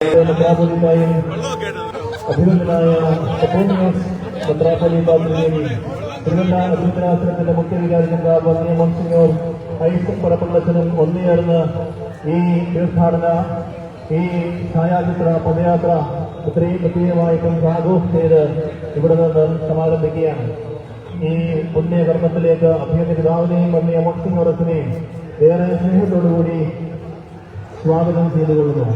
മെത്രാപ്പൊലീത്തായും അഭിനന്ദനായ അപ്പോണിയോസ് മെത്രാപ്പൊലീത്ത തിരുവേനി തിരുവല്ല അഭിനന്ദനാശ്രമത്തിന്റെ മുഖ്യവികാരി പന്നിയ മോൺസിഞ്ഞോർ ഐസക് പരപ്പള്ളച്ചനും ഒന്നുചേർന്ന് ഈ തീർത്ഥാടന ഈ ഛായാചിത്ര പദയാത്ര ഇത്രയും പ്രത്യേകമായിട്ടും ആഘോഷം ചെയ്ത് ഇവിടെ നിന്ന് സമാരംഭിക്കുകയാണ്. ഈ പുണ്യകർമ്മത്തിലേക്ക് അഭ്യർത്ഥി പിതാവിനെയും വന്നിയ മോൺസിഞ്ഞോറസിനെയും ഏറെ സ്നേഹത്തോടുകൂടി സ്വാഗതം ചെയ്തുകൊള്ളുന്നു.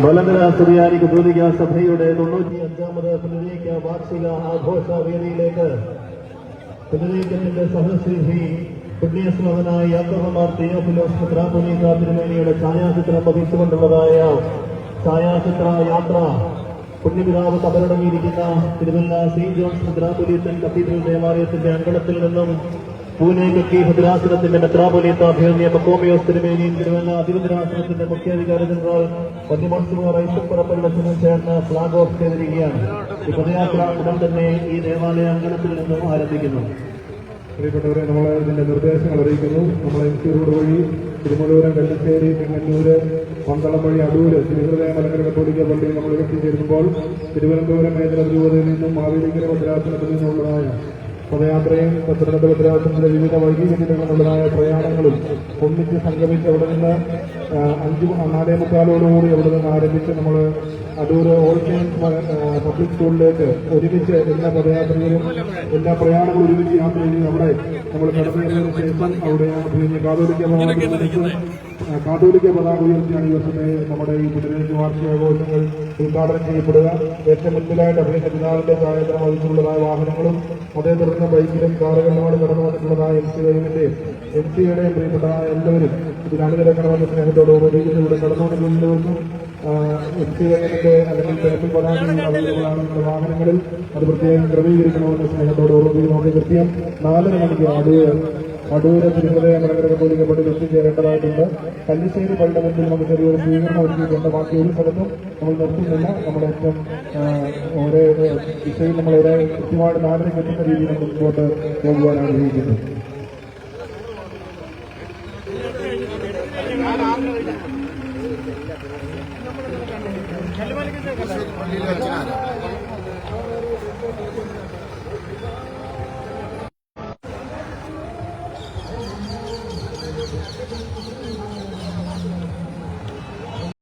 മലങ്കര സുറിയാനി കത്തോലിക്ക സഭയുടെ തൊണ്ണൂറ്റി അഞ്ചാമത് പുനരേക്ക വാർഷിക ആഘോഷ വേദിയിലേക്ക് പുനരേക്കത്തിന്റെ സഹശ്രീ പുണ്യസ്മകനായ യാത്രമാർ തിയോഫിലോസ് മെത്രാപ്പൊലീത്ത തിരുമേനിയുടെ ഛായാചിത്രം പതിച്ചുകൊണ്ടുള്ളതായ ഛായാചിത്ര യാത്ര പുണ്യപിതാവ് കബറടങ്ങിയിരിക്കുന്ന Thiruvalla saint John's metropolitan cathedral ദേവാലയത്തിന്റെ അങ്കണത്തിൽ നിന്നും പൂനെ കക്കി ഭദ്രാസനത്തിന്റെ മെത്രാപൊലീത്ത അഭ്യർത്ഥിയ പക്കോമിയോസ് തിരുമേനിയും തിരുവല്ല അതിരുദ്രാസനത്തിന്റെ മുഖ്യാധികാരി ജനറൽ പന്നിമോത്സവ റൈസപ്പുറപ്പള്ളത്തിനും ചേർന്ന് ഫ്ളാഗ് ഓഫ് ചെയ്തിരിക്കുകയാണ്. ഈ പദയാത്ര ഉടൻ തന്നെ ഈ ദേവാലയ അങ്കണത്തിൽ നിന്നും ആരംഭിക്കുന്നു. പ്രിയപ്പെട്ടവരെ നമ്മൾ ഇതിന്റെ നിർദ്ദേശങ്ങൾ അറിയിക്കുന്നു. നമ്മൾ എം സി റോഡ് വഴി തിരുമലൂരം കല്ലിശ്ശേരി ചെങ്ങന്നൂര് പന്തളം വഴി അടൂര് തിരുഹൃദയ മലങ്കര കത്തോലിക്ക പള്ളിയിൽ നമ്മൾ എത്തിച്ചേരുമ്പോൾ തിരുവനന്തപുരം മേഖല രൂപതയിൽ നിന്നും മാവേലിക്കര ഭദ്രാസനത്തിൽ നിന്നുള്ളതായ പദയാത്രയും പത്തനംതിട്ട ഭദ്രാസനത്തിലെ വിവിധ വൈകീകരണങ്ങളുള്ളതായ പ്രയാണങ്ങളും ഒന്നിച്ച് സംഗമിച്ച് അവിടെ നിന്ന് അഞ്ച് നാലേ മുക്കാലോടുകൂടി അവിടെ നിന്ന് ആരംഭിച്ച് നമ്മൾ അടൂർ ഓൾ പബ്ലിക് സ്കൂളിലേക്ക് ഒരുമിച്ച് എല്ലാ പദയാത്രയിലും എല്ലാ പ്രയാണങ്ങളും ഒരുമിച്ച് യാത്ര ചെയ്ത് അവിടെ നമ്മൾ കടന്നു ശേഷം അവിടെ കാതോലിക്ക കാതോലിക്ക പതാക ഉയർത്തിയാണ് ഈ വർഷത്തെ നമ്മുടെ ഈ പുനരേക്ക് വാർഷികാഘോഷങ്ങൾ ഉദ്ഘാടനം ചെയ്യപ്പെടുക. ഏറ്റവും മുൻപിലായിട്ട് അഭിനയ പിതാവിന്റെ സഹായത്തിന് വഹിച്ചുള്ളതായ വാഹനങ്ങളും അതേ തുടർന്ന് ബൈക്കിലും കാറുകളിലുമാണ് കടന്നു വന്നിട്ടുള്ളതായ എം സി വൈവിന്റെ എം സിയുടെയും പ്രിയപ്പെട്ട എല്ലാവരും ഇതിൽ അണിനിരക്കണമെന്ന സ്നേഹത്തോടുകൂടി ഇവിടെ കടന്നുകൊണ്ടിരിക്കുന്നവർക്കും എം സി വൈവിന്റെ അല്ലെങ്കിൽ പേപ്പിൾ പതാക അവൈലബിളാണ് വാഹനങ്ങളിൽ അത് പ്രത്യേകം ക്രമീകരിക്കണമെന്ന സ്നേഹത്തോടുകൂടി നമുക്ക് കൃത്യം നാലര മണിക്ക് അടൂർ അടൂര് കത്തോലിക്ക പള്ളിയിൽ എത്തിച്ചേരേണ്ടതായിട്ടുണ്ട് കല്ലിശ്ശേരി പള്ളിയുടെ മുമ്പിൽ നമുക്ക് ചെറിയൊരു സ്വീകരണം ഒരുക്കിയിട്ടുണ്ട്. ബാക്കി ഒരു സ്ഥലത്തും നമ്മൾ നിർത്തുന്നില്ല. നമ്മുടെ ഏറ്റവും ഒരേ ദിശയിൽ നമ്മൾ ഒരേ കൃത്യമായിട്ട് നാടിനെ എത്തുന്ന രീതിയിൽ നമ്മൾ മുമ്പോട്ട് പോകുവാൻ ആഗ്രഹിക്കുന്നു. പള്ളിയിൽ വെച്ചാൽ